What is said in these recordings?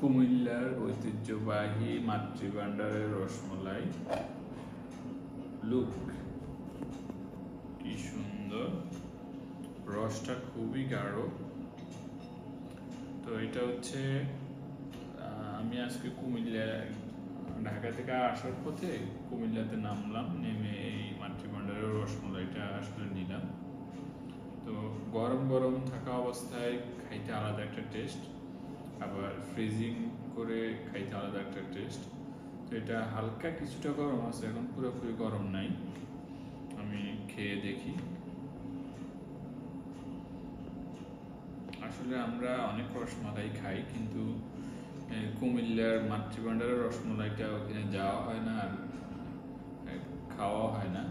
কুমিল্লার ঐতিহ্যবাহী মাতৃভাণ্ডারের রসমলাই। লুক, কি সুন্দর। রসটা খুবই গাঢ়। তো এটা হচ্ছে আমি আজকে কুমিল্লা, ঢাকা থেকে আসার পথে কুমিল্লাতে নামলাম, নেমে এই মাতৃভাণ্ডারের রসমলাইটা আসলে নিলাম। তো গরম গরম থাকা অবস্থায় খাইতে আলাদা একটা টেস্ট। আবার ফ্রিজিং করে খাইতে আলাদা একটা টেস্ট তো এটা হালকা কিছুটা গরম আছে, এখন পুরোপুরি গরম নাই। আমি খেয়ে দেখি। আসলে আমরা অনেক রসমালাই খাই, কিন্তু কুমিল্লার মাতৃভাণ্ডারের রসমালাইটা ওখানে যাওয়া হয় না আর খাওয়া হয় না।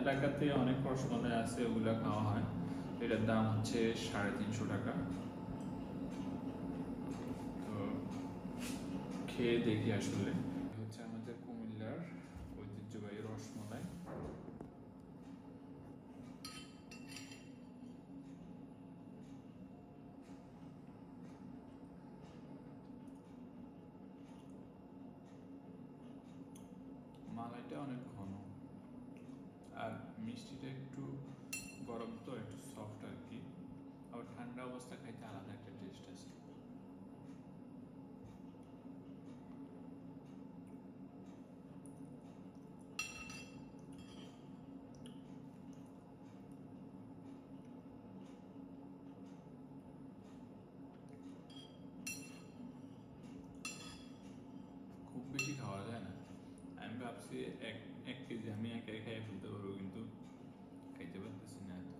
এলাকাতে অনেক রসমালাই আছে, ওগুলা খাওয়া হয়। এটার দাম হচ্ছে সাড়ে তিনশো টাকা। খেয়ে দেখি আসলে। হচ্ছে আমাদের কুমিল্লার ঐতিহ্যবাহী রসমলাই। মালাইটা অনেক ঘন। আর মিষ্টিটা একটু গরম তো, একটু সফট আর কি। আবার ঠান্ডা অবস্থা খাইতে আলাদা একটা আছে খুব বেশি খাওয়া যায় না আমি ভাবছি এক এক কেজি, আমি একাই খাইয়ে ফেলতে পারব, কিন্তু খাইতে পারতেছি না এত।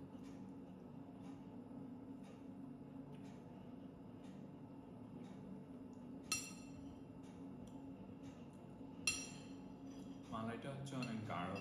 মালাইটা হচ্ছে অনেক গাঢ়।